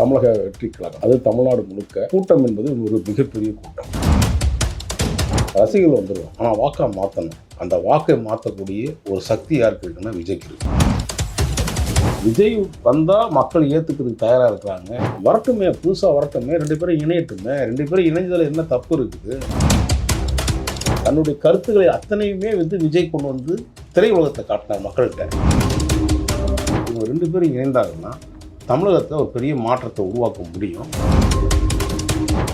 தமிழக வெற்றி கழகம் அது தமிழ்நாடு முழுக்க கூட்டம் என்பது ஒரு மிகப்பெரிய கூட்டம். ரசிகர்கள் வந்துடுவோம் ஆனால் வாக்கை மாற்றணும் அந்த வாக்கை மாற்றக்கூடிய ஒரு சக்தி யாருக்கு இருக்குன்னா விஜய்க்கு இருக்கு. விஜய் வந்தால் மக்கள் ஏற்றுக்கிறதுக்கு தயாராக இருக்கிறாங்க. வரட்டுமே புதுசாக வரட்டுமே ரெண்டு பேரும் இணையட்டுமே ரெண்டு பேரும் இணைஞ்சதில் என்ன தப்பு இருக்குது? தன்னுடைய கருத்துக்களை அத்தனையுமே வந்து விஜய் கொண்டு வந்து திரை உலகத்தை காட்டினார் மக்கள்கிட்ட. இவங்க ரெண்டு பேரும் இணைந்தாங்கன்னா தமிழகத்தில் ஒரு பெரிய மாற்றத்தை உருவாக்க முடியும்.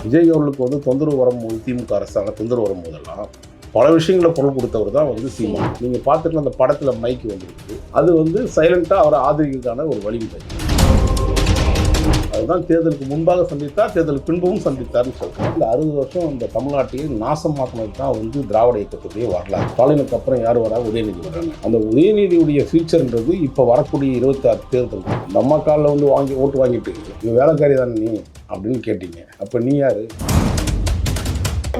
விஜய் அவர்களுக்கு வந்து தொந்தரவு வரும்போது திமுக அரசாங்கம் தொந்தரவு வரும்போதெல்லாம் பல விஷயங்களை பொருள் கொடுத்தவர் தான் வந்து சீமான். நீங்கள் பார்த்துட்டு அந்த படத்தில் மைக்கு வந்திருக்கு. அது வந்து சைலண்ட்டாக அவரை ஆதரிக்கிறதுக்கான ஒரு வழிமுறை. அதுதான் தேர்தலுக்கு முன்பாக சந்தித்தார் தேர்தலுக்கு பின்பும் சந்தித்தார்னு சொல்கிறேன் இந்த அறுபது வருஷம் இந்த தமிழ்நாட்டையே நாசம் மாற்றினது தான் வந்து திராவிட இயக்கத்துடைய வரலாறு. ஸ்டாலினுக்கு அப்புறம் யார் வரா? உதயநிதி வராங்க அந்த உதயநிதியுடைய ஃபியூச்சர்ன்றது இப்போ வரக்கூடிய இருபத்தி ஆறு தேர்தல். இந்த அம்மா காலில் வந்து வாங்கி ஓட்டு வாங்கிட்டு நீ வேலைக்காரி தானே நீ? அப்படின்னு கேட்டீங்க. அப்போ நீ யாரு?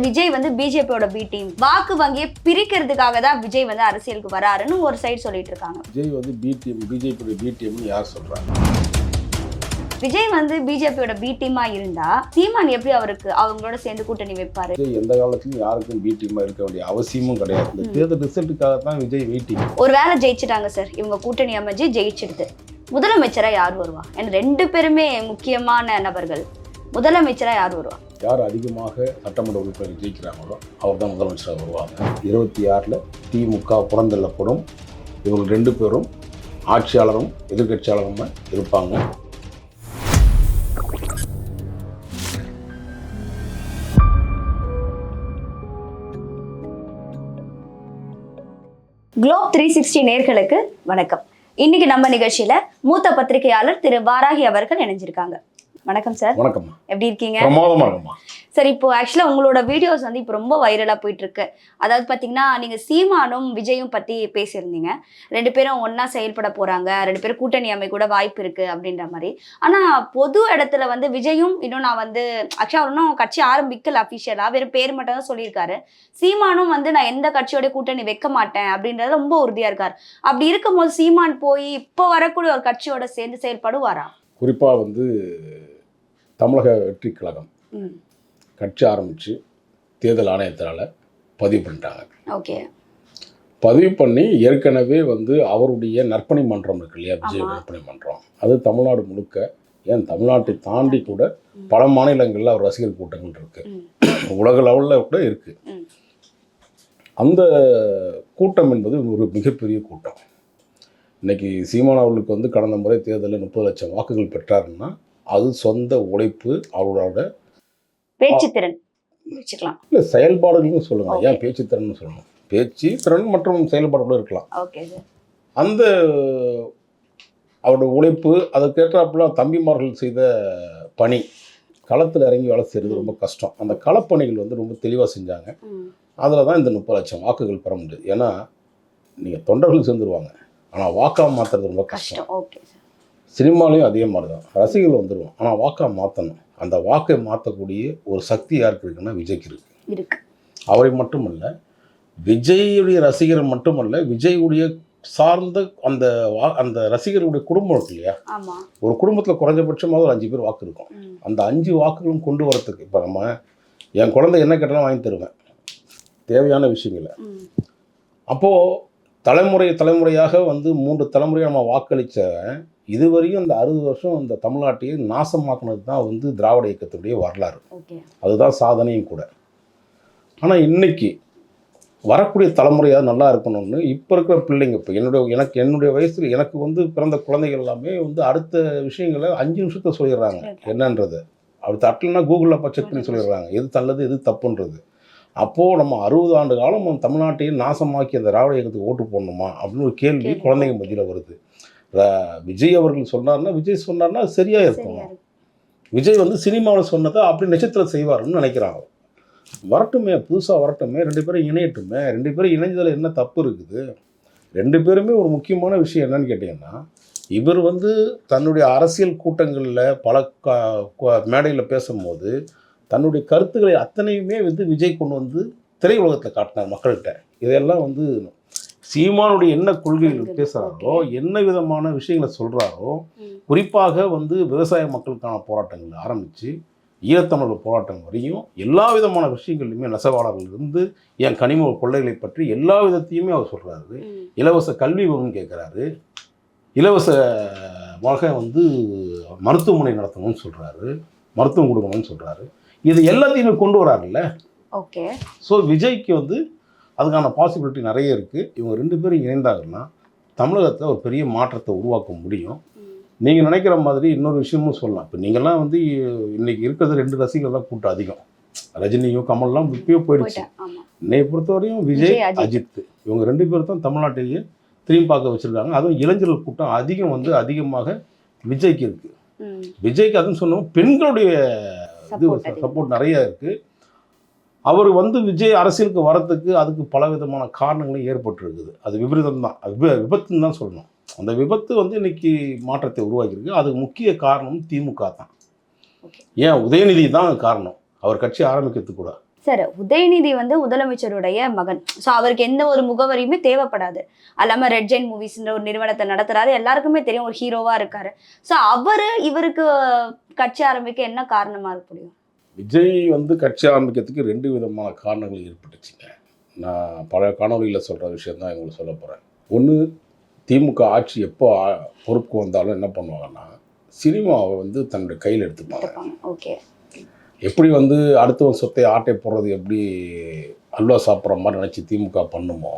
விஜய் வந்து பிஜேபியோட பி டீம் வாக்கு வங்கியை பிரிக்கிறதுக்காக தான் விஜய் வந்து அரசியலுக்கு வராருன்னு ஒரு சைடு சொல்லிட்டு இருக்காங்க. விஜய் வந்து பிடிஎம் பிஜேபியுடைய பிடிஎம்னு யார் சொல்கிறாங்க விஜய் வந்து பிஜேபியோட பி டீமா இருந்தா சீமான் எப்படி அவருக்கு அவங்களோட சேர்ந்து கூட்டணி வைப்பாரு? எந்த காலத்துலையும் யாருக்கும் பிடிஎம்மாக இருக்க வேண்டிய அவசியமும் கிடையாது. இந்த தேர்தல் ரிசல்ட்டுக்காக தான் விஜய் வெயிட்டிங் ஒருவேளை ஜெயிச்சிட்டாங்க சார். இவங்க கூட்டணி அமைஞ்சு ஜெயிச்சிடுது. முதலமைச்சரா யார் வருவா? ஏன்னா ரெண்டு பேருமே முக்கியமான நபர்கள். முதலமைச்சரா யார் வருவா? யார் அதிகமாக சட்டமன்ற உறுப்பினர் ஜெயிக்கிறாங்களோ அவர் தான் முதலமைச்சராக வருவாங்க. இருபத்தி ஆறில் திமுக புறந்தள்ளப்படும். இவங்க ரெண்டு பேரும் ஆட்சியாளரும் எதிர்க்கட்சியாளரும் இருப்பாங்க. குளோப் த்ரீ சிக்ஸ்டி நேர்களுக்கு வணக்கம். இன்னைக்கு நம்ம நிகழ்ச்சியில மூத்த பத்திரிகையாளர் திரு வாராகி அவர்கள் இணைஞ்சிருக்காங்க. வணக்கம் சார். வணக்கம்மா. எப்படி இருக்கீங்க? சார் இப்போ ஆக்சுவலாக உங்களோட வீடியோஸ் வந்து இப்போ ரொம்ப வைரலாக போயிட்டு இருக்கு அதாவது பார்த்தீங்கன்னா நீங்கள் சீமானும் விஜயும் பற்றி பேசியிருந்தீங்க. ரெண்டு பேரும் ஒன்றா செயல்பட போகிறாங்க ரெண்டு பேரும் கூட்டணி அமை கூட வாய்ப்பு இருக்குது அப்படின்ற மாதிரி. ஆனால் பொது இடத்துல வந்து விஜயும் இன்னும் நான் வந்து ஆக்சுவலாக அவர் இன்னும் கட்சி ஆரம்பிக்கல அஃபிஷியலாக வெறும் பேர் மட்டும் தான் சொல்லியிருக்காரு. சீமானும் வந்து நான் எந்த கட்சியோட கூட்டணி வைக்க மாட்டேன் அப்படின்றது ரொம்ப உறுதியாக இருக்கார். அப்படி இருக்கும்போது சீமான் போய் இப்போ வரக்கூடிய ஒரு கட்சியோட சேர்ந்து செயல்படுவாரா? குறிப்பாக வந்து தமிழக வெற்றி கழகம் கட்சி ஆரம்பித்து தேர்தல் ஆணையத்தினால் பதிவு பண்ணிட்டாங்க. ஓகே. பதிவு பண்ணி ஏற்கனவே வந்து அவருடைய நற்பணி மன்றம் இருக்கு இல்லையா? விஜய். நற்பணி மன்றம். அது தமிழ்நாடு முழுக்க ஏன் தமிழ்நாட்டை தாண்டி கூட பல மாநிலங்களில் அவர் ரசிகர் கூட்டங்கள் இருக்கு. ம். உலக லெவலில் கூட இருக்கு. ம். அந்த கூட்டம் என்பது ஒரு மிகப்பெரிய கூட்டம். இன்னைக்கு சீமான் அவர்களுக்கு வந்து கடந்த முறை தேர்தலில் முப்பது லட்சம் வாக்குகள் பெற்றாருன்னா அது சொந்த உழைப்பு அவரோட பேச்சு திறன் வச்சுக்கலாம். இல்லை செயல்பாடுகள்னு சொல்லுங்க. ஏன் பேச்சு திறன்னு சொல்லணும் பேச்சு திறன் மற்றும் செயல்பாடுகளும் இருக்கலாம். அந்த அவரோட உழைப்பு அதற்கேற்றாப்புல தம்பிமார்கள் செய்த பணி களத்தில் இறங்கி வேலை செய்கிறது ரொம்ப கஷ்டம். அந்த களப்பணிகள் வந்து ரொம்ப தெளிவாக செஞ்சாங்க. அதில் தான் இந்த முப்பது லட்சம் வாக்குகள் பெற முடியுது ஏன்னா நீங்கள் தொண்டர்கள் சேர்ந்துருவாங்க. ஆனால் வாக்கா மாற்றுறது ரொம்ப கஷ்டம். கஷ்டம். ஓகே சார் சினிமாலையும் அதே மாதிரி தான் ரசிகர்கள் வந்துடுவோம் ஆனால் வாக்கா மாற்றணும் அந்த வாக்கை மாற்றக்கூடிய ஒரு சக்தி யாருக்கு இருக்குன்னா விஜய்க்கு இருக்கு. அவரை மட்டுமல்ல விஜயுடைய ரசிகர் மட்டுமல்ல விஜயுடைய சார்ந்த அந்த வா அந்த ரசிகருடைய குடும்பம் இருக்கு இல்லையா? ஒரு குடும்பத்தில் குறைஞ்சபட்சமாக ஒரு அஞ்சு பேர் வாக்கு இருக்கும். அந்த அஞ்சு வாக்குகளும் கொண்டு வரத்துக்கு இப்போ நம்ம என் குழந்தை என்ன கேட்டாலும் வாங்கி தருவேன். தேவையான விஷயங்களை. அப்போது தலைமுறை தலைமுறையாக வந்து மூன்று தலைமுறையாக நம்ம வாக்களித்தவன் இதுவரையும் இந்த அறுபது வருஷம் இந்த தமிழ்நாட்டையே நாசமாக்குனது தான் வந்து திராவிட இயக்கத்துடைய வரலாறு. அதுதான் சாதனையும் கூட. ஆனால் இன்னைக்கு வரக்கூடிய தலைமுறையாக நல்லா இருக்கணும்னு இப்போ இருக்கிற பிள்ளைங்க இப்போ என்னுடைய எனக்கு என்னுடைய வயசில் எனக்கு வந்து பிறந்த குழந்தைகள் எல்லாமே வந்து அடுத்த விஷயங்களை அஞ்சு நிமிஷத்தை சொல்லிடுறாங்க. என்னன்றது? அப்படி தட்டலைன்னா கூகுளில் செக் பண்ணி சொல்லிடுறாங்க. எது நல்லது எது தப்புன்றது? அப்போது நம்ம அறுபது ஆண்டு காலம் நம்ம தமிழ்நாட்டையே நாசமாக்கி அந்த திராவிட இயக்கத்துக்கு ஓட்டு போடணுமா? அப்படின்னு ஒரு கேள்வி. குழந்தைங்க மத்தியில் வருது. விஜய் அவர்கள் சொன்னார்னா விஜய் சொன்னார்னா சரியாக இருக்கும் விஜய் வந்து சினிமாவில் சொன்னதை அப்படி நட்சத்திரம் செய்வாருன்னு நினைக்கிறாங்க. வரட்டுமே புதுசாக வரட்டுமே ரெண்டு பேரும் இணையட்டுமே ரெண்டு பேரும் இணைஞ்சதில் என்ன தப்பு இருக்குது? ரெண்டு பேருமே ஒரு முக்கியமான விஷயம் என்னன்னு கேட்டிங்கன்னா இவர் வந்து தன்னுடைய அரசியல் கூட்டங்களில் பல மேடையில் பேசும்போது தன்னுடைய கருத்துக்களை அத்தனையுமே வந்து விஜய் கொண்டு வந்து திரையுலகத்தில் காட்டினார் மக்கள்கிட்ட. இதெல்லாம் வந்து சீமானுடைய என்ன கொள்கைகள். பேசுகிறாரோ என்ன விதமான விஷயங்களை சொல்கிறாரோ. குறிப்பாக வந்து விவசாய மக்களுக்கான போராட்டங்கள் ஆரம்பித்து ஈழத்தமிழர் போராட்டம் வரையும் எல்லா விதமான விஷயங்கள்லையுமே நெசவாளர்கள் இருந்து என் கனிம கொள்ளைகளை பற்றி எல்லா விதத்தையுமே அவர் சொல்கிறாரு. இலவச கல்வி வேணும்னு கேட்குறாரு இலவசமாக வந்து மருத்துவமனை நடத்தணும்னு சொல்கிறாரு மருத்துவம் கொடுக்கணும்னு சொல்கிறாரு இது எல்லாத்தையுமே கொண்டு வராருல்ல ஓகே. ஸோ விஜய்க்கு வந்து அதுக்கான பாசிபிலிட்டி நிறைய இருக்குது இவங்க ரெண்டு பேரும் இணைந்தாங்கன்னா தமிழகத்தில் ஒரு பெரிய மாற்றத்தை உருவாக்க முடியும். நீங்கள் நினைக்கிற மாதிரி இன்னொரு விஷயமும் சொல்லலாம். இப்போ நீங்கள்லாம் வந்து இன்னைக்கு இருக்கிறது ரெண்டு ரசிகர்கள் தான் கூட்டம் அதிகம். ரஜினியும் கமல்லாம் இப்பயோ போயிடுச்சு. போயிட்டேன் ஆமா. என்னை பொறுத்தவரையும் விஜய் அஜித். இவங்க ரெண்டு பேரும் தான் தமிழ்நாட்டையே திரும்பி பார்க்க வச்சுருக்காங்க. அதுவும் இளைஞர்கள் கூட்டம் அதிகம் வந்து அதிகமாக விஜய்க்கு இருக்குது. விஜய்க்கு அதுன்னு சொன்னோம் பெண்களுடைய இது. சப்போர்ட் நிறைய இருக்குது அவர் வந்து விஜய் அரசியலுக்கு வரத்துக்கு அதுக்கு பல விதமான காரணங்களும் ஏற்பட்டிருக்குது. அது விபரீதம் தான். அது விப- விபத்துன்னு தான் சொல்லணும். அந்த விபத்து வந்து இன்னைக்கு மாற்றத்தை உருவாக்கியிருக்கு. அதுக்கு முக்கிய காரணம் திமுக தான். ஏன் உதயநிதி தான் காரணம். அவர் கட்சி ஆரம்பிக்கிறதுக்கு கூட. சார் உதயநிதி வந்து முதலமைச்சருடைய மகன். ஸோ அவருக்கு எந்த ஒரு முகவரியுமே தேவைப்படாது. அல்லாம ரெட் ஜெயின் மூவிஸ்ன்ற ஒரு நிறுவனத்தை நடத்துறாரு. எல்லாருக்குமே தெரியும் ஒரு ஹீரோவா இருக்காரு. ஸோ அவரு இவருக்கு கட்சி ஆரம்பிக்க என்ன காரணமா இருக்க முடியும் விஜய் வந்து கட்சி ஆரம்பிக்கிறதுக்கு ரெண்டு விதமான காரணங்கள் ஏற்பட்டுச்சுங்க. நான் பல காணொலியில் சொல்கிற விஷயம் தான் உங்களுக்கு சொல்ல போகிறேன் ஒன்று திமுக ஆட்சி எப்போ பொறுப்புக்கு வந்தாலும் என்ன பண்ணுவாங்கன்னா சினிமாவை வந்து தன்னுடைய கையில் எடுத்துப்பாங்க. ஓகே எப்படி வந்து அடுத்தவன் சொத்தை ஆட்டை போடுறது எப்படி அல்வா சாப்பிட்ற மாதிரி நினச்சி திமுக பண்ணுமோ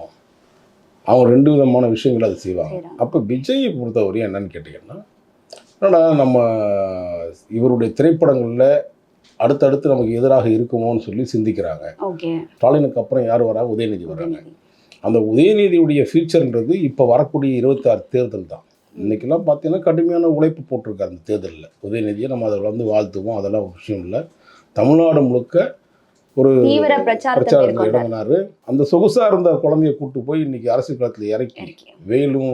அவங்க ரெண்டு விதமான விஷயங்களை அதை செய்வாங்க. அப்போ விஜயை பொறுத்தவரையும் என்னன்னு கேட்டிங்கன்னா என்னடா நம்ம இவருடைய திரைப்படங்களில் அடுத்தடுத்து நமக்கு எதிராக இருக்குமோன்னு சொல்லி சிந்திக்கிறாங்க. ஸ்டாலினுக்கு அப்புறம் யார் வரா? உதயநிதி வராங்க. அந்த உதயநிதியுடைய ஃபியூச்சர்ன்றது இப்போ வரக்கூடிய இருபத்தாறு தேர்தல் தான். இன்றைக்கெல்லாம் பார்த்தீங்கன்னா கடுமையான உழைப்பு போட்டிருக்காரு அந்த தேர்தலில். உதயநிதியை நம்ம அதில் வந்து வாழ்த்துவோம். அதெல்லாம் ஒரு விஷயம் இல்லை. தமிழ்நாடு முழுக்க ஒரு தீவிர பிரச்சாரத்தை பிரச்சாரத்தில் இறங்கினாரு அந்த சொகுசாக இருந்த குழந்தைய கூட்டு போய் இன்னைக்கு அரசியல் களத்தில் இறக்கி. வெயிலும்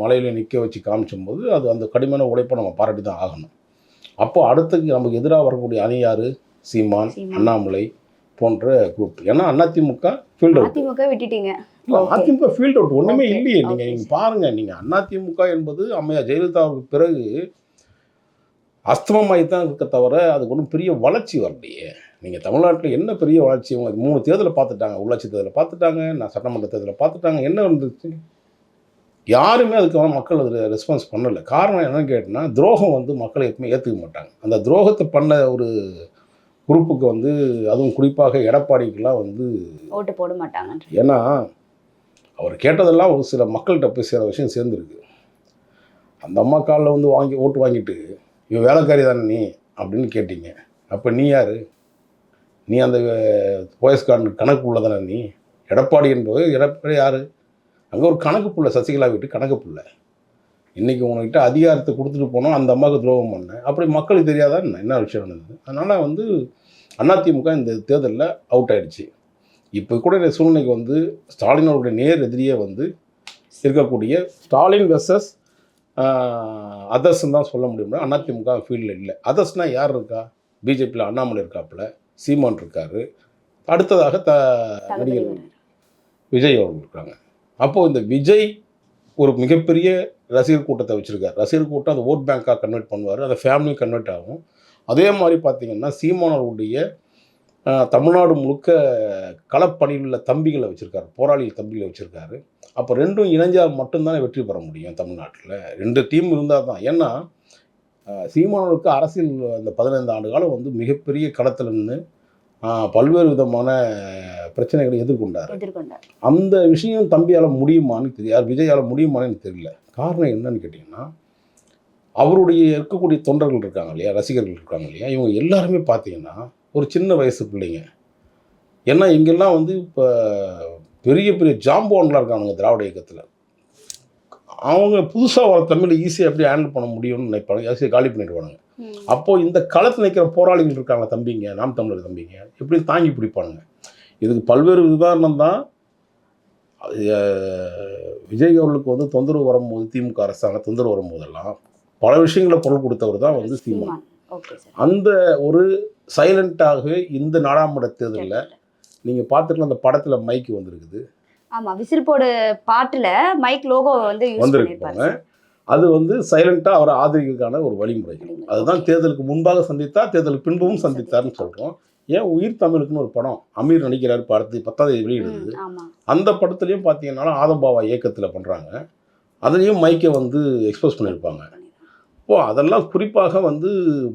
மழையில நிற்க வச்சு காமிச்சும்போது அது அந்த கடுமையான உழைப்பை நம்ம பாராட்டி தான் ஆகணும் அப்போ அடுத்துக்கு நமக்கு எதிராக வரக்கூடிய அணியாறு சீமான். அண்ணாமலை போன்ற குரூப் ஏன்னா அதிமுக ஃபீல்ட் அதிமுக விட்டுட்டீங்க இல்ல. அதிமுக ஃபீல்ட் அவுட் ஒண்ணுமே Okay. இல்லையே நீங்க Okay, நீங்க sir. பாருங்க நீங்க அதிமுக என்பது அம்மையார் ஜெயலலிதாவுக்கு பிறகு அஸ்தமமாகி தான் இருக்க தவிர அதுக்கு ஒன்றும் பெரிய வளர்ச்சி வரலையே. நீங்கள் தமிழ்நாட்டில் என்ன பெரிய வளர்ச்சி? அவங்க மூணு தேர்தலை பார்த்துட்டாங்க உள்ளாட்சி தேர்தலை பார்த்துட்டாங்க நான் சட்டமன்ற தேர்தலை பார்த்துட்டாங்க என்ன வந்துச்சு யாருமே அதுக்கான மக்கள் அதில் ரெஸ்பான்ஸ் பண்ணலை. காரணம் என்னன்னு கேட்டிங்கன்னா துரோகம் வந்து மக்களை எப்பவுமே ஏற்றுக்க மாட்டாங்க. அந்த துரோகத்தை பண்ண ஒரு குரூப்புக்கு வந்து அதுவும் குறிப்பாக எடப்பாடிக்கெல்லாம் வந்து ஓட்டு போட மாட்டாங்க ஏன்னா அவர் கேட்டதெல்லாம் ஒரு சில மக்கள்கிட்ட போய் சில விஷயம் சேர்ந்துருக்கு. அந்த அம்மா காலில் வந்து வாங்கி ஓட்டு வாங்கிட்டு இவன் வேலைக்காரி தானே நீ? அப்படின்னு கேட்டீங்க. அப்போ நீ யார்? நீ அந்த போயஸ்கார்டு கணக்கு உள்ள தானே நீ? எடப்பாடி என்பது எடப்பாடி யார்? அங்கே ஒரு கணக்கு புள்ள சசிகலா வீட்டு கணக்கு புள்ள இன்றைக்கி உங்ககிட்ட அதிகாரத்தை கொடுத்துட்டு போனோம் அந்த அம்மாவுக்கு துரோகம் பண்ணேன் அப்படி மக்களுக்கு தெரியாதா என்ன? என்ன விஷயம் நடந்தது? அதனால் வந்து அதிமுக இந்த தேர்தலில் அவுட் ஆயிடுச்சு. இப்போ கூட இந்த சூழ்நிலைக்கு வந்து ஸ்டாலின் அவருடைய நேர் எதிரியே வந்து இருக்கக்கூடிய ஸ்டாலின் வெர்சஸ் அதர்ஸ்ன்னு தான் சொல்ல முடியும் அதிமுக ஃபீல்டில் இல்லை. அதர்ஸ்னால் யார் இருக்கா? பிஜேபியில் அண்ணாமலை இருக்காப்புல சீமான் இருக்காரு. அடுத்ததாக த நடிகர். விஜய் அவர்கள் இருக்காங்க. அப்போது இந்த விஜய் ஒரு மிகப்பெரிய ரசிகர் கூட்டத்தை வச்சுருக்காரு. ரசிகர் கூட்டம் அந்த ஓட் பேங்காக கன்வெர்ட் பண்ணுவார். அந்த ஃபேமிலி கன்வெர்ட் ஆகும். அதே மாதிரி பார்த்தீங்கன்னா சீமானவருடைய தமிழ்நாடு முழுக்க களப்பணியில் உள்ள தம்பிகளை வச்சுருக்காரு. போராளி தம்பிகளை வச்சுருக்காரு. அப்போ ரெண்டும் இணைஞ்சால் மட்டும்தானே வெற்றி பெற முடியும் தமிழ்நாட்டில்? ரெண்டு டீம் இருந்தால் தான். ஏன்னா ஆஹ், சீமானவருக்கு அரசியல் அந்த பதினைந்து ஆண்டு காலம் வந்து மிகப்பெரிய களத்தில் நின்று ஆஹ், பல்வேறு விதமான பிரச்சனைகளை எதிர்கொண்டார். எதிர்கொண்டார். அந்த விஷயம் தம்பியால் முடியுமான்னு தெரியாது விஜயால் முடியுமான்னு எனக்கு தெரியல. காரணம் என்னன்னு கேட்டிங்கன்னா அவருடைய இருக்கக்கூடிய தொண்டர்கள் இருக்காங்க இல்லையா? ரசிகர்கள் இருக்காங்க இல்லையா? இவங்க எல்லாருமே பார்த்தீங்கன்னா ஒரு சின்ன வயசு பிள்ளைங்க. ஏன்னா இங்கெல்லாம் வந்து இப்போ பெரிய பெரிய ஜாம்பவான்லாம் இருக்கானுங்க திராவிட இயக்கத்தில். அவங்க புதுசாக வர தமிழை ஈஸியாக எப்படி ஹேண்டில் பண்ண முடியும்னு நினைப்பாங்க. ஈஸியாக காலி பண்ணிடுவானுங்க. அப்போது இந்த களத்தில் நிற்கிற போராளிகள் இருக்காங்க தம்பிங்க நாம் தமிழர் தம்பிங்க எப்படி தாங்கி பிடிப்பானுங்க. இதுக்கு பல்வேறு உதாரணம் தான் விஜய் அவர்களுக்கு வந்து தொந்தரவு வரும்போது திமுக அரசாங்கம் தொந்தரவு வரும்போதெல்லாம் பல விஷயங்களை பொருள் கொடுத்தவர் தான் வந்து சீமான். அந்த ஒரு சைலண்ட்டாகவே இந்த நாடாமட தேர்தலில் நீங்கள் பார்த்துக்கலாம் அந்த படத்தில் மைக்கு வந்திருக்குது. ஆமா விசில் போடு பாட்டுல மைக் லோகோ வந்து பண்ணிருப்பாரு அது வந்து சைலண்டாக அவரை ஆதரிக்கிறதுக்கான ஒரு வழிமுறை. அதுதான் தேர்தலுக்கு முன்பாக சந்தித்தார் தேர்தலுக்கு பின்பும் சந்தித்தார்னு சொல்கிறோம் ஏன் உயிர் தமிழுக்குன்னு ஒரு படம் அமீர் நடிக்கிறார் படத்து பத்தாவது தேதி வெளியிடுது. அந்த படத்துலையும் பார்த்தீங்கன்னா ஆதம்பாவா இயக்கத்தில் பண்ணுறாங்க அதுலேயும் மைக்கை வந்து எக்ஸ்போஸ் பண்ணியிருப்பாங்க. இப்போ அதெல்லாம் குறிப்பாக வந்து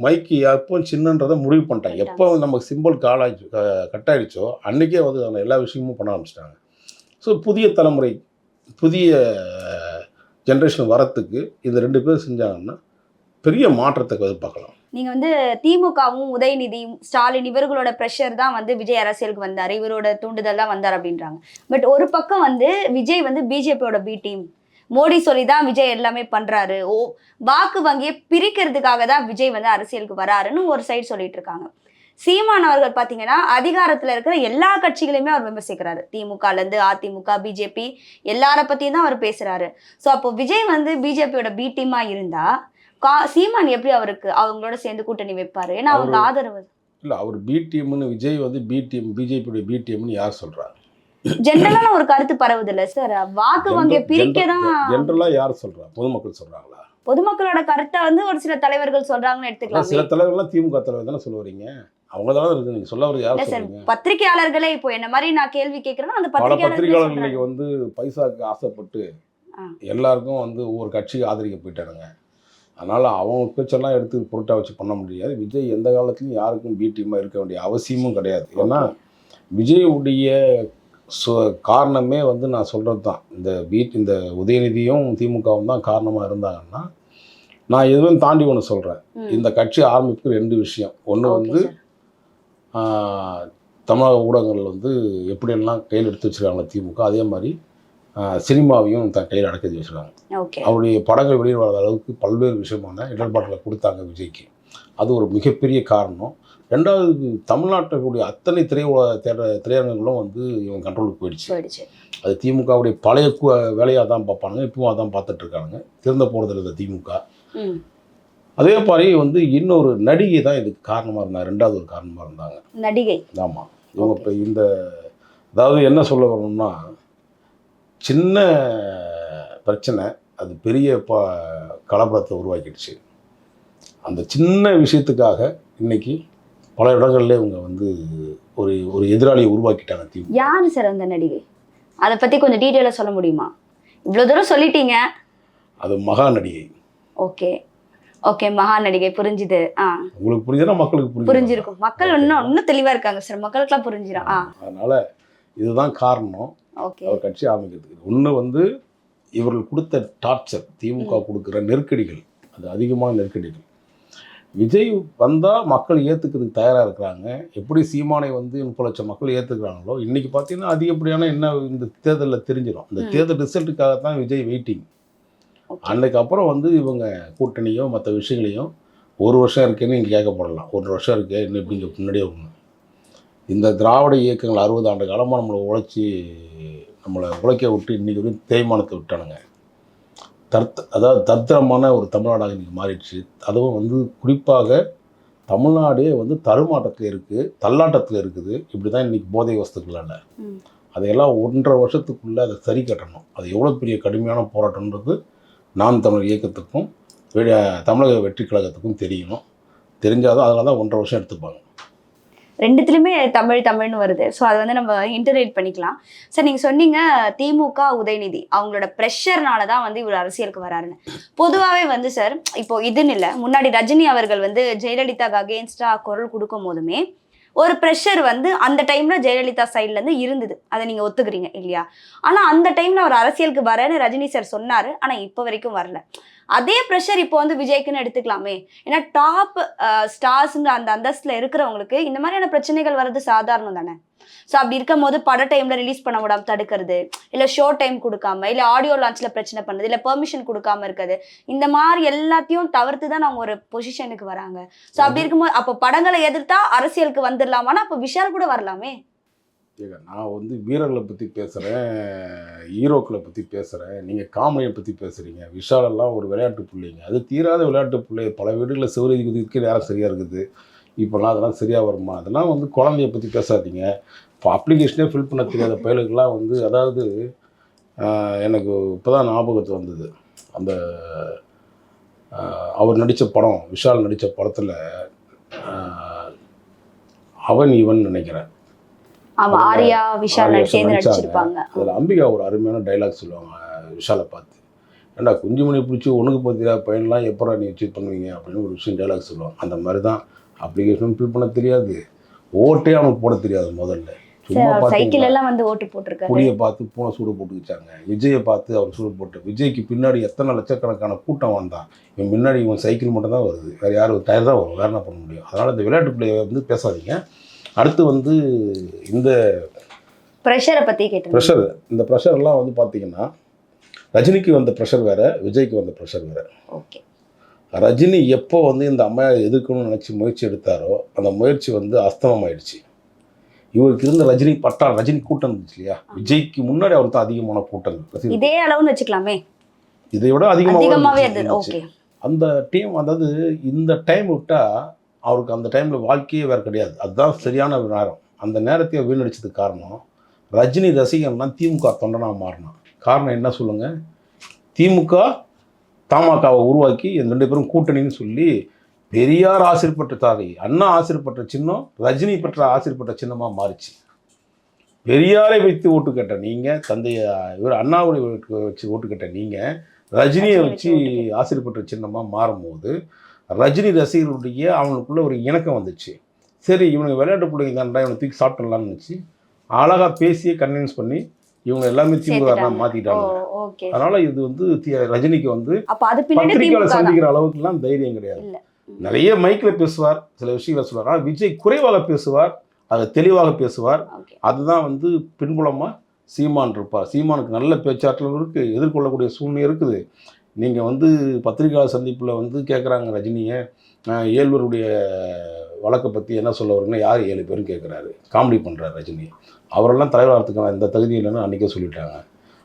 மைக்கு எப்போ சின்னன்றதை முடிவு பண்ணிட்டாங்க. எப்போ நமக்கு சிம்பிள் காலாச்சு கட் ஆயிடுச்சோ அன்றைக்கே வந்து அந்த எல்லா விஷயமும் பண்ண ஆரம்பிச்சிட்டாங்க. ஸோ புதிய தலைமுறை புதிய ஜென்ரேஷன் வரத்துக்கு இந்த ரெண்டு பேர் செஞ்சாங்கன்னா பெரிய மாற்றத்தை எதிர்பார்க்கலாம். நீங்க வந்து திமுகவும் உதயநிதியும் ஸ்டாலின் இவர்களோட ப்ரெஷர் தான் வந்து விஜய் அரசியலுக்கு வந்தாரு. இவரோட தூண்டுதல் தான் வந்தார் அப்படின்றாங்க. பட் ஒரு பக்கம் வந்து விஜய் வந்து பிஜேபியோட பி டீம் மோடி சொல்லி தான் விஜய் எல்லாமே பண்றாரு. ஓ வாக்கு வங்கியை பிரிக்கிறதுக்காக தான் விஜய் வந்து அரசியலுக்கு வராருன்னு ஒரு சைடு சொல்லிட்டு இருக்காங்க. சீமான் அவர்கள் பார்த்தீங்கன்னா அதிகாரத்தில் இருக்கிற எல்லா கட்சிகளையுமே அவர் விமர்சிக்கிறாரு. திமுகல இருந்து அதிமுக பிஜேபி எல்லார பத்தியும் தான் அவர் பேசுறாரு. ஸோ அப்போ விஜய் வந்து பிஜேபியோட பி டீமா இருந்தா கா சீமான் எப்படி அவருக்கு அவங்களோட சேர்ந்து கூட்டணி வைப்பாரு? ஏன்னா அவங்க ஆதரவு. இல்லை அவர் பி டீம்னு விஜய் வந்து பி டீம் பிஜேபியுடைய பி டீம்னு யார் சொல்கிறார் ஜென்ரலான ஒரு கருத்து பரவுது இல்ல சார் வாக்கு வங்கியை பிரிக்க தான் ஜென்ரலாக யார் சொல்கிறா பொதுமக்கள் சொல்கிறாங்களா பொதுமக்களோட கருத்தை வந்து ஒரு சில தலைவர்கள் சொல்றாங்கன்னு எடுத்துக்கலாம். சில தலைவர்கள்லாம் திமுக தலைவர் தானே சொல்ல வரீங்க அவங்க தானே இருக்கு. நீங்கள் சொல்ல வரது யார் சொல்றீங்க? பத்திரிகையாளர்களே இப்போ என்ன மாதிரி நான் கேள்வி கேட்கறேன்னா அந்த பத்திரிகையாளர்களே. இன்னைக்கு வந்து பைசாக்கு ஆசைப்பட்டு. எல்லாருக்கும் வந்து ஒவ்வொரு கட்சிக்கு ஆதரிக்க போயிட்டாருங்க அதனால் அவங்க பேச்செல்லாம் எடுத்து பொருட்டா வச்சு பண்ண முடியாது. விஜய் எந்த காலத்துலையும் யாருக்கும் பி டீமாக இருக்க வேண்டிய அவசியமும் கிடையாது. ஏன்னா விஜயுடைய சு காரணமே வந்து நான் சொல்கிறது தான். இந்த பீட் இந்த உதயநிதியும் திமுகவும் தான் காரணமாக இருந்தாங்கன்னா நான் எதுவும் தாண்டி ஒன்று சொல்கிறேன். இந்த கட்சி ஆரம்பிப்புக்கு ரெண்டு விஷயம். ஒன்று வந்து தமிழக ஊடகங்கள் வந்து எப்படியெல்லாம் கையில் எடுத்து வச்சிருக்காங்களோ திமுக அதே மாதிரி சினிமாவையும் தன் கையில் அடக்கி வச்சிருக்காங்க. அவருடைய படங்கள் வெளியிடாத அளவுக்கு பல்வேறு விஷயமான இடர்பாடுகளை கொடுத்தாங்க விஜய்க்கு. அது ஒரு மிகப்பெரிய காரணம். ரெண்டாவது தமிழ்நாட்டுடைய அத்தனை திரையுலக திரை திரையரங்குகளும் வந்து இவங்க கண்ட்ரோலுக்கு போயிடுச்சு. போயிடுச்சு. அது திமுகவுடைய பழைய வேலையாக தான் பார்ப்பானுங்க இப்பவும் அதான் பார்த்துட்டு இருக்காங்க திருந்த போகிறதில்ல இந்த திமுக. அதே மாதிரி வந்து இன்னொரு நடிகை தான் இதுக்கு காரணமாக இருந்தாங்க ரெண்டாவது ஒரு காரணமாக இருந்தாங்க. நடிகை. ஆமாம் இவங்க இப்போ இந்த அதாவது என்ன சொல்ல வரணும்னா சின்ன பிரச்சனை அது பெரிய ப கலப்படத்தை உருவாக்கிடுச்சு. அந்த சின்ன விஷயத்துக்காக இன்னைக்கு பல இடங்கள்ல இவங்க வந்து ஒரு ஒரு எதிராளியை உருவாக்கிட்டாங்க திமுக யாரு சார் அந்த நடிகை? அதை பத்தி கொஞ்சம் டீட்டெயிலாக சொல்ல முடியுமா? இவ்வளவு தூரம் சொல்லிட்டீங்க. அது மகா நடிகை. ஓகே. ஓகே மகா நடிகை புரிஞ்சுது. ஆ. உங்களுக்கு புரிஞ்சுனா மக்களுக்கு புரிஞ்சு புரிஞ்சிருக்கும். மக்கள் இன்னும் இன்னும் தெளிவா இருக்காங்க சார். மக்களுக்குலாம் புரிஞ்சிடும் ஆ. அதனால இதுதான் காரணம். ஓகே. அவர் கட்சி ஆரம்பிக்கிறதுக்கு. ஒன்று வந்து இவர்கள் கொடுத்த டார்ச்சர் திமுக கொடுக்குற நெருக்கடிகள். அது அதிகமான நெருக்கடிகள். விஜய் வந்தால் மக்கள் ஏற்றுக்கிறதுக்கு தயாராக இருக்கிறாங்க. எப்படி சீமானை வந்து முப்பது லட்சம் மக்கள் ஏற்றுக்கிறாங்களோ இன்றைக்கி பார்த்தீங்கன்னா அதிகப்படியான என்ன இந்த தேர்தலில் தெரிஞ்சிடும் இந்த. தேர்தல் ரிசல்ட்டுக்காக தான் விஜய் வெயிட்டிங் அன்னைக்கு அப்புறம் வந்து இவங்க கூட்டணியோ மற்ற விஷயங்களையும் ஒரு வருஷம் இருக்கேன்னு இங்கே கேட்கப்படலாம் ஒரு வருஷம் இருக்கே இன்னும் இப்படி இங்கே முன்னாடியே ஒன்று இந்த திராவிட இயக்கங்கள் அறுபது ஆண்டு காலமாக நம்மளை உழைச்சி நம்மளை உழைக்க விட்டு இன்றைக்கி வரையும் தேய்மானத்தை விட்டானுங்க. தர்த்த அதாவது தர்த்தரமான ஒரு தமிழ்நாடாக இன்றைக்கி மாறிடுச்சு. அதுவும் வந்து குறிப்பாக தமிழ்நாடே வந்து தருமாட்டத்தில் இருக்குது தள்ளாட்டத்தில் இருக்குது. இப்படி தான் இன்றைக்கி போதை வஸ்துக்களால். அதையெல்லாம் ஒன்றரை வருஷத்துக்குள்ளே அதை சரி கட்டணும். அது எவ்வளோ பெரிய கடுமையான போராட்டம்ன்றது நாம் தமிழர் இயக்கத்துக்கும் தமிழக வெற்றி கழகத்துக்கும் தெரியணும். தெரிஞ்சாதான் அதனால தான் ஒன்றரை வருஷம் எடுத்துப்பாங்க. ரெண்டுத்துலையுமே தமிழ் தமிழ்னு வருது. ஸோ அதை வந்து நம்ம இன்டர்நேட் பண்ணிக்கலாம். சார் நீங்கள் சொன்னீங்க திமுக உதயநிதி அவங்களோட ப்ரெஷர்னால தான் வந்து இவர் அரசியலுக்கு வராருன்னு. பொதுவாகவே வந்து சார் இப்போ இதுன்னு இல்லை முன்னாடி ரஜினி அவர்கள் வந்து ஜெயலலிதாக்கு அகேன்ஸ்டாக குரல் கொடுக்கும் போதுமே ஒரு ப்ரெஷர் வந்து அந்த டைம்ல ஜெயலலிதா சைட்ல இருந்து இருந்தது. அதை நீங்க ஒத்துக்கிறீங்க இல்லையா? ஆனா அந்த டைம்ல அவர் அரசியலுக்கு வரேன்னு ரஜினி சார் சொன்னாரு ஆனா இப்போ வரைக்கும் வரல. அதே ப்ரெஷர் இப்போ வந்து விஜய்க்குன்னு எடுத்துக்கலாமே. ஏன்னா டாப் ஸ்டார்ஸ்ங்கிற அந்த அந்தஸ்துல இருக்கிறவங்களுக்கு இந்த மாதிரியான பிரச்சனைகள் வர்றது சாதாரணம் தானே. ஸோ அப்படி இருக்கும் போது பட டைம்ல ரிலீஸ் பண்ண விடாம தடுக்கிறது இல்ல ஷோ டைம் கொடுக்காம இல்ல ஆடியோ லான்ச்ல பிரச்சனை பண்ணுறது இல்ல பெர்மிஷன் கொடுக்காம இருக்கிறது இந்த மாதிரி எல்லாத்தையும் தவிர்த்து தான் அவங்க ஒரு பொசிஷனுக்கு வராங்க. ஸோ அப்படி இருக்கும்போது அப்போ படங்களை எதிர்த்தா அரசியலுக்கு வந்துடலாமான்னா அப்போ விஷால் கூட வரலாமே. ஏங்க நான் வந்து வீரர்களை பற்றி பேசுகிறேன் ஹீரோக்களை பற்றி பேசுகிறேன் நீங்கள் காமெடியை பற்றி பேசுகிறீங்க விஷாலெல்லாம் ஒரு விளையாட்டு பிள்ளைங்க. அது தீராத விளையாட்டு பிள்ளை. பல வீடுகளில் சிவரதி குதிக்கு நேரம் சரியாக இருக்குது. இப்போல்லாம் அதெல்லாம் சரியாக வருமா? அதெல்லாம் வந்து குழந்தைய பற்றி பேசாதீங்க. இப்போ அப்ளிகேஷனே ஃபில் பண்ண தெரியாத பயலுக்கெல்லாம் வந்து அதாவது எனக்கு இப்போ தான் ஞாபகத்து வந்தது. அந்த அவர் நடித்த படம் விஷால் நடித்த படத்தில் அவன் இவன் நினைக்கிறேன். ஆமா அதுல ஆர்யா விஷால் சேர்ந்து. நடிச்சிருப்பாங்க. அதில் அம்பிகா ஒரு அருமையான டைலாக் சொல்லுவாங்க விஷாலை பார்த்து. ஏண்டா குஞ்சுமணி பிடிச்சி உனக்கு பார்த்தியா பையன்லாம் எப்போ நீ அச்சீவ் பண்ணுவீங்க? அப்படின்னு ஒரு விஷயம் டைலாக் சொல்லுவாங்க. அந்த மாதிரி தான் அப்ளிகேஷனும் ஃபில் பண்ண தெரியாது. ஓட்டே அவனுக்கு போட தெரியாது முதல்ல. சைக்கிள் எல்லாம் வந்து ஓட்டு போட்டிருக்காரு. புளியை பார்த்து பூனை சூடு போட்டு வச்சாங்க. விஜயை பார்த்து அவர் சூடு போட்டு. விஜய்க்கு பின்னாடி எத்தனை லட்சக்கணக்கான கூட்டம் வந்தான். இவன் முன்னாடி இவன் சைக்கிள் மட்டும் தான் வருது. வேறு யாரும் டயர் தான் வரும். வேறு என்ன பண்ண முடியும்? அதனால் இந்த விளையாட்டு பிள்ளைய வந்து பேசாதீங்க. அடுத்து வந்து இந்த ப்ரெஷரை பத்தி கேட்டிருந்தேன் ப்ரெஷர் இந்த ப்ரெஷர்லாம் வந்து பார்த்தீங்கன்னா ரஜினிக்கு வந்த ப்ரெஷர் வேறு விஜய்க்கு வந்த ப்ரெஷர் வேறு. ஓகே ரஜினி எப்போ வந்து இந்த அம்மையை எதிர்க்கணும்னு நினச்சி முயற்சி எடுத்தாரோ அந்த முயற்சி வந்து அஸ்தமம் ஆயிடுச்சு இவருக்கு இருந்த ரஜினி பட்டா ரஜினி கூட்டம் இருந்துச்சு இல்லையா? விஜய்க்கு முன்னாடி அவருக்கு தான் அதிகமான ரசிகர்கள். இதே அளவுன்னு வச்சுக்கலாமே. இதை விட அதிகமாக அந்த டீம் அதாவது இந்த டைம் விட்டா அவருக்கு அந்த டைமில் வாழ்க்கையே வேறு கிடையாது. அதுதான் சரியான நேரம். அந்த நேரத்தையே வீணடிச்சதுக்கு காரணம் ரஜினி ரசிகன்லாம் திமுக தொண்டனாக மாறினான். காரணம் என்ன சொல்லுங்க? திமுக தமாகாவை உருவாக்கி இந்த ரெண்டு பேரும் கூட்டணின்னு சொல்லி பெரியார் ஆசிரியப்பட்ட சாரி அண்ணா ஆசிரியப்பட்ட சின்னம் ரஜினி பெற்ற ஆசிரியப்பட்ட சின்னமாக மாறிச்சு. பெரியாரை வைத்து ஓட்டு கேட்ட நீங்கள் தந்தைய இவர் அண்ணாவுடைய வச்சு ஓட்டு கேட்ட நீங்கள் ரஜினியை வச்சு ஆசிரியப்பட்ட சின்னமாக மாறும்போது ரஜினி ரசிகர்களுடைய அவனுக்குள்ள ஒரு இணக்கம் வந்துச்சு. சரி இவனுக்கு விளையாட்டு பிள்ளைங்க தான்டா இவனை தூக்கி சாப்பிட்டுலாம்னு நினச்சி அழகாக பேசி கன்வின்ஸ் பண்ணி இவங்க எல்லாமே திமுக சேர்த்துட்டாங்க. ஓ மாற்றிட்டாங்க ஓகே. அதனால இது வந்து ரஜினிக்கு வந்து தான். சந்திக்கிற அளவுக்குலாம் தைரியம் கிடையாது. நிறைய மைக்கில் பேசுவார் சில விஷயங்களை சொல்லுவார் ஆனால் விஜய் குறைவாக பேசுவார் அதை தெளிவாக பேசுவார். அதுதான் வந்து பின்புலமாக சீமான் இருப்பார். சீமானுக்கு நல்ல பேச்சாற்றல் இருக்குது எதிர்கொள்ளக்கூடிய சூழ்நிலை இருக்குது. நீங்கள் வந்து பத்திரிகையாளர் சந்திப்பில் வந்து கேட்குறாங்க ரஜினியை. ஏழ்வருடைய வழக்கை பற்றி என்ன சொல்ல வருங்கன்னா யார் ஏழு பேரும் கேட்குறாரு காமெடி பண்ணுறாரு ரஜினி அவரெல்லாம் தலைவராகிறதுக்கான இந்த தகுதி இல்லைன்னு அன்றைக்கே சொல்லிட்டாங்க.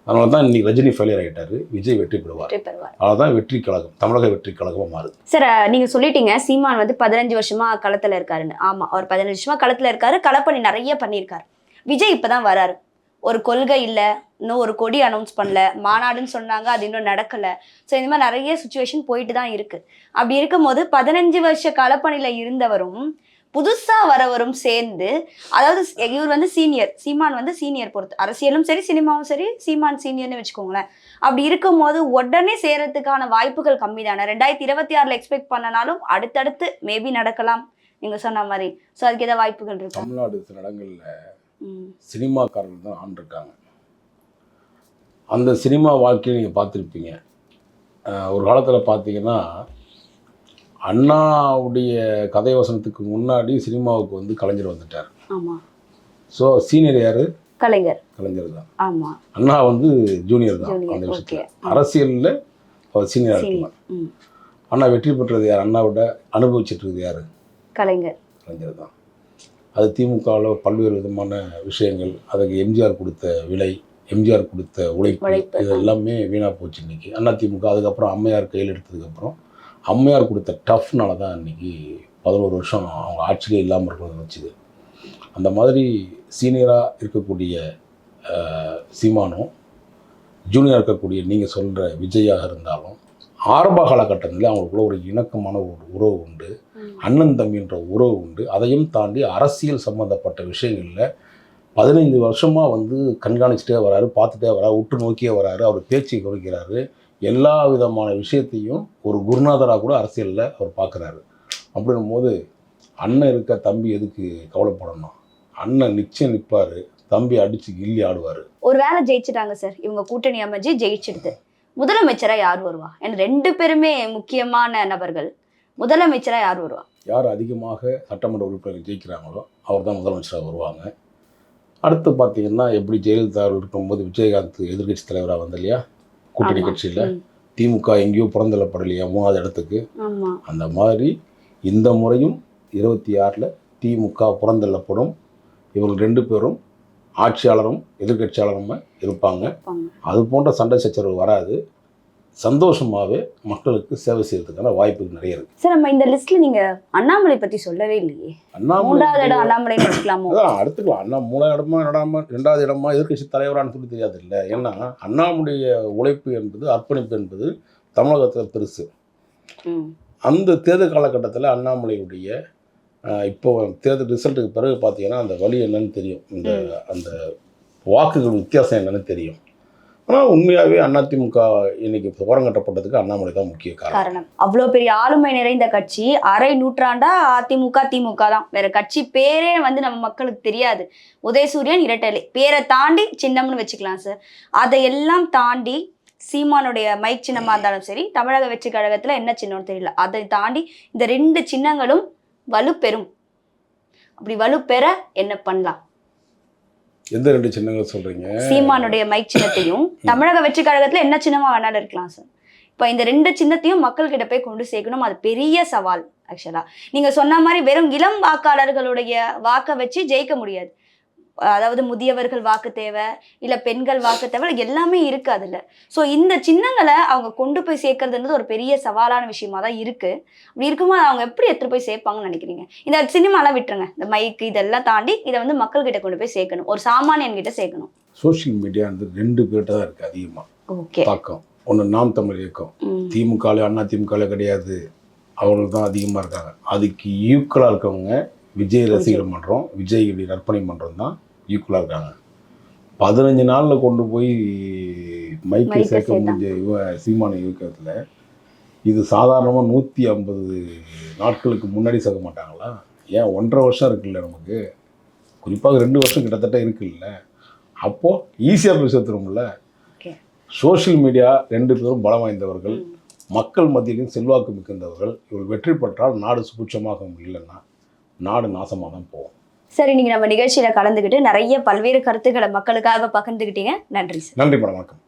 அதனால தான் இன்னைக்கு ரஜினி ஃபெயிலியர் ஆகிட்டார் விஜய் வெற்றி பெறுவார். அவ்வளோதான் வெற்றி கழகம் தமிழக வெற்றி கழகமாக மாறுது. சார் நீங்க சொல்லிட்டீங்க சீமான் வந்து பதினஞ்சு வருஷமா களத்துல இருக்காருன்னு. ஆமா அவர் பதினஞ்சு வருஷமா களத்துல இருக்காரு. களப்பணி நிறைய பண்ணியிருக்காரு. விஜய் இப்பதான் வராரு. ஒரு கொள்கை இல்லை இன்னும் ஒரு கொடி அனௌன்ஸ் பண்ணல மாநாடுன்னு சொன்னாங்க அது இன்னும் நடக்கலை. ஸோ இந்த மாதிரி நிறைய சுச்சுவேஷன் போயிட்டு தான் இருக்குது அப்படி இருக்கும்போது பதினஞ்சு வருஷ களப்பணியில் இருந்தவரும் புதுசாக வரவரும் சேர்ந்து அதாவது இவர் வந்து சீனியர் சீமான் வந்து சீனியர் பொறுத்து அரசியலும் சரி சினிமாவும் சரி சீமான் சீனியர்னு வச்சுக்கோங்களேன். அப்படி இருக்கும்போது உடனே சேரத்துக்கான வாய்ப்புகள் கம்மி தானே ரெண்டாயிரத்தி இருபத்தி ஆறில் எக்ஸ்பெக்ட் பண்ணனாலும் அடுத்தடுத்து மேபி நடக்கலாம். நீங்கள் சொன்ன மாதிரி. ஸோ அதுக்கு ஏதாவது வாய்ப்புகள் இருக்கும் தமிழ்நாடு சில இடங்களில் சினிமாக்காரர்கள் தான் ஆண்டிருக்காங்க. அந்த சினிமா வாழ்க்கையை நீங்கள் பார்த்துருப்பீங்க. ஒரு காலத்தில் பார்த்தீங்கன்னா அண்ணாவுடைய கதை வசனத்துக்கு முன்னாடி சினிமாவுக்கு வந்து கலைஞர் வந்துட்டார். ஸோ சீனியர் யார்? கலைஞர். கலைஞர் தான். ஆமா. அண்ணா வந்து ஜூனியர் தான் அந்த. விஷயத்தில். அரசியலில் அவர் சீனியர் சீனியர் இருக்கலாம் அண்ணா வெற்றி பெற்றது யார்? அண்ணாவோட அனுபவிச்சுட்டு இருக்குது யார்? கலைஞர். கலைஞர் தான். அது திமுகவில் பல்வேறு விதமான விஷயங்கள் அதுக்கு எம்ஜிஆர் கொடுத்த விலை எம்ஜிஆர் கொடுத்த உழைப்பு இது எல்லாமே வீணாக போச்சு இன்னைக்கு. அண்ணா திமுக அதுக்கப்புறம் அம்மையார் கையில் எடுத்ததுக்கப்புறம் அம்மையார் கொடுத்த டஃப்னால தான் இன்னைக்கு பதினோரு வருஷம் அவங்க ஆட்சியிலே இல்லாமல் இருக்கிறது வச்சுது அந்த மாதிரி சீனியராக இருக்கக்கூடிய சீமானும் ஜூனியராக இருக்கக்கூடிய நீங்கள் சொல்கிற விஜயாக இருந்தாலும் ஆரம்ப காலகட்டத்தில் அவங்களுக்குள்ள ஒரு இணக்கமான ஒரு உறவு உண்டு. அண்ணன் தம்பின்ற உறவு உண்டு. அதையும் தாண்டி அரசியல் சம்மந்தப்பட்ட விஷயங்களில் பதினைந்து வருஷமாக வந்து கண்காணிச்சுட்டே வராரு பார்த்துட்டே வராரு உற்று நோக்கியே வராரு அவர் பேச்சை குறைக்கிறாரு எல்லா விதமான விஷயத்தையும் ஒரு குருநாதராக கூட அரசியலில் அவர் பார்க்குறாரு. அப்படின்னும் போது அண்ணன் இருக்க தம்பி எதுக்கு கவலைப்படணும்? அண்ணன் நிச்சயம் நிற்பார் தம்பி அடித்து கில்லி ஆடுவார். ஒரு வேளை ஜெயிச்சிட்டாங்க சார். இவங்க கூட்டணி அமைஞ்சு ஜெயிச்சிடுது. முதலமைச்சரா யார் வருவா? ஏன்னா ரெண்டு பேருமே முக்கியமான நபர்கள். முதலமைச்சரா யார் வருவா? யார் அதிகமாக சட்டமன்ற உறுப்பினர்கள் ஜெயிக்கிறாங்களோ அவர் தான் முதலமைச்சராக வருவாங்க. அடுத்து பார்த்தீங்கன்னா எப்படி ஜெயலலிதா இருக்கும்போது விஜயகாந்த் எதிர்க்கட்சி தலைவராக வந்த இல்லையா? கூட்டணி. கட்சியில். திமுக எங்கேயோ புறந்தள்ளப்படலையா? மூணாவது இடத்துக்கு. அந்த மாதிரி இந்த முறையும் இருபத்தி ஆறில் திமுக புறந்தள்ளப்படும். இவங்க ரெண்டு பேரும் ஆட்சியாளரும் எதிர்க்கட்சியாளரும் இருப்பாங்க. இருப்பாங்க. அது போன்ற சண்டை சச்சரவு வராது. சந்தோஷமாகவே மக்களுக்கு சேவை செய்யறதுக்கான வாய்ப்புகள் நிறைய இருக்கு. சார் நம்ம இந்த லிஸ்ட்ல நீங்க அண்ணாமலை பத்தி சொல்லவே இல்லையே. மூன்றாவது இடம் அண்ணாமலை வச்சுக்கலாமோ அடுத்துக்கலாம். அண்ணா மூணாவது இடமா ரெண்டாம ரெண்டாவது இடமா எதிர்க்கட்சி தலைவரான்னு சொல்லி தெரியாது இல்லை. ஏன்னா அண்ணாமுடைய உழைப்பு என்பது அர்ப்பணிப்பு என்பது தமிழகத்தில் பெருசு. அந்த தேர்தல் காலகட்டத்தில் அண்ணாமலையுடைய இப்போ தேர்தல் ரிசல்ட்டுக்கு பிறகு பார்த்தீங்கன்னா அந்த வழி என்னன்னு தெரியும். இந்த அந்த வாக்குகள் வித்தியாசம் என்னன்னு தெரியும். ஆனால் உண்மையாகவே அதிமுக இன்னைக்கு ஓரங்கட்டப்பட்டதுக்கு அண்ணாமலை தான் முக்கிய காரணம். அவ்வளோ பெரிய ஆளுமை நிறைந்த கட்சி அரை நூற்றாண்டா அதிமுக திமுக தான். வேற கட்சி பேரே வந்து நம்ம மக்களுக்கு தெரியாது. உதயசூரியன் இரட்டலை. பேரை தாண்டி சின்னம்னு வச்சுக்கலாம் சார் அதையெல்லாம் தாண்டி சீமானுடைய மைக் சின்னமாக இருந்தாலும் சரி தமிழக வெற்றி கழகத்தில் என்ன சின்னம்னு தெரியல. அதை தாண்டி இந்த ரெண்டு சின்னங்களும் வலுப்பெறும். அப்படி வலுப்பெற என்ன பண்ணலாம்? எந்த ரெண்டு சின்னங்கள் சொல்றீங்க? சீமானுடைய மைக் சின்னத்தையும் தமிழக வெற்றி கழகத்துல என்ன சின்னமா வேணாலும் இருக்கலாம் சார் இப்போ இந்த ரெண்டு சின்னத்தையும் மக்கள்கிட்ட போய் கொண்டு சேர்க்கணும் அது பெரிய சவால் ஆக்சுவலா நீங்க சொன்ன மாதிரி வெறும் இளம் வாக்காளர்களுடைய வாக்கை வச்சு ஜெயிக்க முடியாது. அதாவது முதியவர்கள் வாக்கு தேவை இல்ல பெண்கள் வாக்கு தேவை எல்லாமே இருக்கு அதுல ஸோ இந்த சின்னங்களை அவங்க கொண்டு போய் சேர்க்கறதுன்றது ஒரு பெரிய சவாலான விஷயமா தான் இருக்கு. அப்படி இருக்கும்போது அவங்க எப்படி எடுத்துட்டு போய் சேர்ப்பாங்கன்னு நினைக்கிறீங்க? இந்த சினிமாலாம் விட்டுருங்க. இந்த மைக் இதெல்லாம் தாண்டி இதை வந்து மக்கள்கிட்ட கொண்டு போய் சேர்க்கணும். ஒரு சாமானியன் கிட்ட சேர்க்கணும். சோஷியல் மீடியா வந்து ரெண்டு பேர்கிட்ட தான் இருக்குது அதிகமாக ஓகே தாக்கம். ஒன்று நாம் தமிழ் இயக்கம். திமுகலே அண்ணா திமுகலே கிடையாது. அவர்கள் தான் அதிகமாக இருக்காங்க. அதுக்கு ஈக்குவலாக இருக்கவங்க விஜய் ரசிகர் மன்றம் விஜய் நற்பணி மன்றம் தான் ஈக்குவலாக இருக்காங்க. பதினஞ்சு நாளில் கொண்டு போய் மைக்கை சேர்க்க. முடிஞ்ச இவ சீமான இயக்கத்தில் இது சாதாரணமாக நூற்றி ஐம்பது நாட்களுக்கு முன்னாடி சேர்க்க மாட்டாங்களா? ஏன் ஒன்றரை வருஷம் இருக்குல்ல நமக்கு? குறிப்பாக ரெண்டு வருஷம் கிட்டத்தட்ட இருக்குல்ல. அப்போது ஈஸியாக போய் சேர்த்துரும்ல சோஷியல் மீடியா ரெண்டு பேரும் பலம் வாய்ந்தவர்கள். மக்கள் மத்தியிலும் செல்வாக்கு மிகுந்தவர்கள் இவர்கள் வெற்றி பெற்றால் நாடு சுபிட்சமாக இல்லைன்னா நாடு நாசமாக தான் போகும். சரி நீங்க நம்ம நிகழ்ச்சியில கலந்துக்கிட்டு நிறைய பல்வேறு கருத்துக்களை மக்களுக்காக பகிர்ந்துக்கிட்டீங்க நன்றி சார். நன்றி மேடம். வணக்கம்.